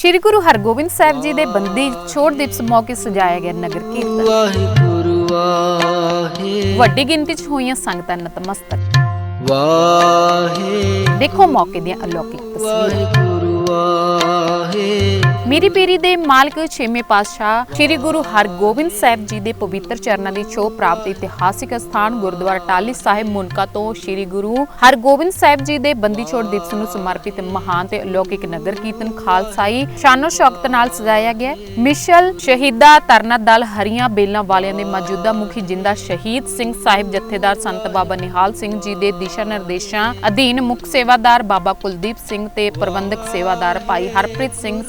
ਸ਼੍ਰੀ ਗੁਰੂ ਹਰਗੋਬਿੰਦ ਸਾਹਿਬ ਜੀ ਦੇ ਬੰਦੀ ਛੋੜ ਦਿਵਸ ਮੌਕੇ ਸਜਾਇਆ ਗਿਆ ਨਗਰ ਕੀਰਤਨ। ਵਾਹਿਗੁਰੂ ਵੱਡੀ ਗਿਣਤੀ 'ਚ ਹੋਈਆਂ ਸੰਗਤਾਂ ਨਤਮਸਤਕ। ਵਾਹਿ ਦੇਖੋ ਮੌਕੇ ਦੀਆਂ ਅਲੌਕਿਕ ਤਸਵੀਰਾਂ। ਵਾਹਿਗੁਰੂ ਵਾਹਿ ਮੇਰੀ ਪੀਰੀ ਦੇ ਮਾਲਕ ਛੇਵੇਂ ਪਾਤਸ਼ਾਹ ਸ੍ਰੀ ਗੁਰੂ ਹਰਗੋਬਿੰਦ ਸਾਹਿਬ ਜੀ ਦੇ ਪਵਿੱਤਰ ਚਰਨਾਂ ਦੀ ਛੋਹ ਪ੍ਰਾਪਤ ਇਤਿਹਾਸਿਕ ਸਥਾਨ ਗੁਰਦੁਆਰਾ ਟਾਲੀ ਸਾਹਿਬ ਮੁਨਕਾ ਤੋਂ ਸ੍ਰੀ ਗੁਰੂ ਹਰਗੋਬਿੰਦ ਸਾਹਿਬ ਜੀ ਦੇ ਬੰਦੀ ਛੋੜ ਦਿਵਸ ਨੂੰ ਸਮਰਪਿਤ ਮਹਾਨ ਤੇ ਅਲੌਕਿਕ ਨਗਰ ਕੀਰਤਨ ਖਾਲਸਾਈ ਸ਼ਾਨੋ ਸ਼ੌਕਤ ਨਾਲ ਸਜਾਇਆ ਗਿਆ ਮਿਸ਼ਲ ਸ਼ਹੀਦਾ ਤਰਨਾ ਦਲ ਹਰੀਆਂ ਬੇਲਾਂ ਵਾਲਿਆਂ ਦੇ ਮੌਜੂਦਾ ਮੁਖੀ ਜਿੰਦਾ ਸ਼ਹੀਦ ਸਿੰਘ ਸਾਹਿਬ ਜਥੇਦਾਰ ਸੰਤ ਬਾਬਾ ਨਿਹਾਲ ਸਿੰਘ ਜੀ ਦੇ ਦਿਸ਼ਾ ਨਿਰਦੇਸ਼ਾਂ ਅਧੀਨ ਮੁੱਖ ਸੇਵਾਦਾਰ ਬਾਬਾ ਕੁਲਦੀਪ ਸਿੰਘ ਤੇ ਪ੍ਰਬੰਧਕ ਸੇਵਾਦਾਰ ਭਾਈ ਹਰਪ੍ਰੀਤ ਸਿੰਘ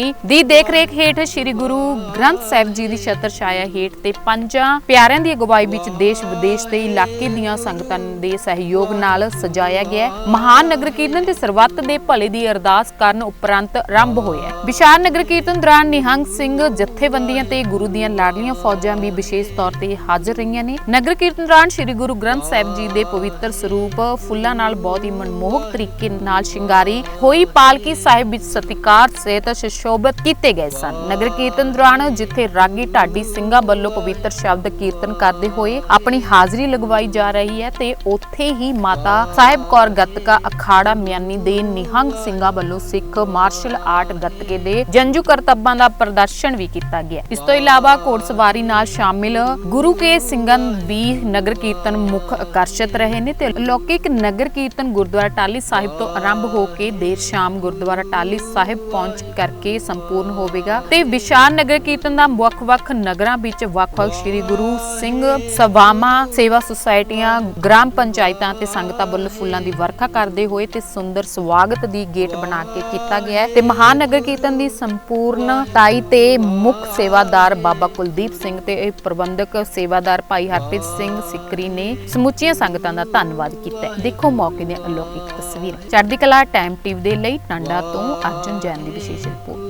ਸੇਕਰੀ ਦੀ ਦੇਖਰੇਖ ਹੇਠ ਸ੍ਰੀ ਗੁਰੂ ਗ੍ਰੰਥ ਸਾਹਿਬ ਜੀ ਦੀ ਛਤਰ ਛਾਇਆ ਹੇਠ ਤੇ ਪੰਜਾਂ ਪਿਆਰਿਆਂ ਦੀ ਅਗਵਾਈ ਵਿੱਚ ਦੇਸ਼ ਵਿਦੇਸ਼ ਦੇ ਇਲਾਕੇ ਦੀਆਂ ਸੰਗਤਾਂ ਦੇ ਸਹਿਯੋਗ ਨਾਲ ਸਜਾਇਆ ਗਿਆ ਮਹਾਨ ਨਗਰ ਕੀਰਤਨ ਤੇ ਸਰਬੱਤ ਦੇ ਭਲੇ ਦੀ ਅਰਦਾਸ ਕਰਨ ਉਪਰੰਤ ਆਰੰਭ ਹੋਇਆ ਵਿਸ਼ਾਲ ਨਗਰ ਕੀਰਤਨ ਦੌਰਾਨ ਨਿਹੰਗ ਸਿੰਘ ਜਥੇਬੰਦੀਆਂ ਤੇ ਗੁਰੂ ਦੀਆਂ ਲਾਡਲੀਆਂ ਫੌਜਾਂ ਵੀ ਵਿਸ਼ੇਸ਼ ਤੌਰ ਤੇ ਹਾਜ਼ਰ ਰਹੀਆਂ ਨੇ। ਨਗਰ ਕੀਰਤਨ ਦੌਰਾਨ ਸ੍ਰੀ ਗੁਰੂ ਗ੍ਰੰਥ ਸਾਹਿਬ ਜੀ ਦੇ ਪਵਿੱਤਰ ਸਰੂਪ ਫੁੱਲਾਂ ਨਾਲ ਬਹੁਤ ਹੀ ਮਨਮੋਹਕ ਤਰੀਕੇ ਨਾਲ ਸ਼ਿੰਗਾਰੀ ਹੋਈ। ਪਾਲਕੀ ਸਾਹਿਬ ਵਿੱਚ ਸਤਿਕਾਰ ਸਹਿਤ ਸੁਸ਼ੋਭਿਤ ਕੀਤੇ ਗਏ ਸਨ। ਨਗਰ ਕੀਰਤਨ ਦੌਰਾਨ ਜਿੱਥੇ ਰਾਗੀ ਢਾਡੀ ਸਿੰਘਾਂ ਵੱਲੋਂ ਪਵਿੱਤਰ ਸ਼ਬਦ ਕੀਰਤਨ ਕਰਦੇ ਹੋਏ ਆਪਣੀ ਹਾਜ਼ਰੀ ਲਗਵਾਈ ਜਾ ਰਹੀ ਹੈ ਤੇ ਉੱਥੇ ਹੀ ਮਾਤਾ ਸਾਹਿਬ ਕੌਰ ਗੱਤਕਾ ਅਖਾੜਾ ਮਿਆਨੀ ਦੇ ਨਿਹੰਗ ਸਿੰਘਾਂ ਵੱਲੋਂ ਸਿੱਖ ਮਾਰਸ਼ਲ ਆਰਟ ਗੱਤਕੇ ਦੇ ਜੰਜੂ ਕਰਤੱਬਾਂ ਦਾ ਪ੍ਰਦਰਸ਼ਨ ਵੀ ਕੀਤਾ ਗਿਆ। ਇਸ ਤੋਂ ਇਲਾਵਾ ਘੋੜਸਵਾਰੀ ਨਾਲ ਸ਼ਾਮਿਲ ਗੁਰੂ ਕੇ ਸਿੰਘਾਂ ਵੀ ਨਗਰ ਕੀਰਤਨ ਮੁੱਖ ਆਕਰਸ਼ਿਤ ਰਹੇ ਨੇ ਤੇ ਲੌਕਿਕ ਨਗਰ ਕੀਰਤਨ ਗੁਰਦੁਆਰਾ ਟਾਲੀ ਸਾਹਿਬ ਤੋਂ ਆਰੰਭ ਹੋ ਕੇ ਦੇਰ ਸ਼ਾਮ ਗੁਰਦੁਆਰਾ ਟਾਲੀ ਸਾਹਿਬ ਪਹੁੰਚ ਕਰਕੇ ਸੰਪੂਰਨ ਹੋਵੇਗਾ। ਤੇ ਵਿਸ਼ਾਲ ਨਗਰ ਕੀਰਤਨ ਦਾ ਵੱਖ-ਵੱਖ ਨਗਰਾਂ ਵਿੱਚ ਵੱਖ-ਵੱਖ ਸ੍ਰੀ ਗੁਰੂ ਸਿੰਘ ਸਭਾਵਾਂ, ਸੇਵਾ ਸੁਸਾਇਟੀਆਂ, ਗ੍ਰਾਮ ਪੰਚਾਇਤਾਂ ਤੇ ਸੰਗਤਾਂ ਵੱਲੋਂ ਫੁੱਲਾਂ ਦੀ ਵਰਖਾ ਕਰਦੇ ਹੋਏ ਤੇ ਸੁੰਦਰ ਸਵਾਗਤ ਦੀ ਗੇਟ ਬਣਾ ਕੇ ਕੀਤਾ ਗਿਆ ਹੈ। ਤੇ ਮਹਾਨ ਕੀਰਤਨ ਦੀ ਸੰਪੂਰਨਤਾਈ ਤੇ ਮੁੱਖ ਸੇਵਾਦਾਰ ਬਾਬਾ ਕੁਲਦੀਪ ਸਿੰਘ ਤੇ ਪ੍ਰਬੰਧਕ ਸੇਵਾਦਾਰ ਭਾਈ ਹਰਪ੍ਰੀਤ ਸਿੰਘ ਸਿੱਕਰੀ ਨੇ ਸਮੁੱਚੀਆਂ ਸੰਗਤਾਂ ਦਾ ਧੰਨਵਾਦ ਕੀਤਾ ਦੇਖੋ ਮੌਕੇ ਦੀਆਂ ਅਲੌਕਿਕ ਤਸਵੀਰਾਂ। ਚੜ੍ਹਦੀ ਕਲਾ ਟਾਈਮ ਟੀਵੀ ਦੇ ਲਈ ਟਾਂਡਾ ਤੋਂ ਅਰਜੁਨ ਜੈਨ ਦੀ ਵਿਸ਼ੇਸ਼ ਰਿਪੋਰਟ।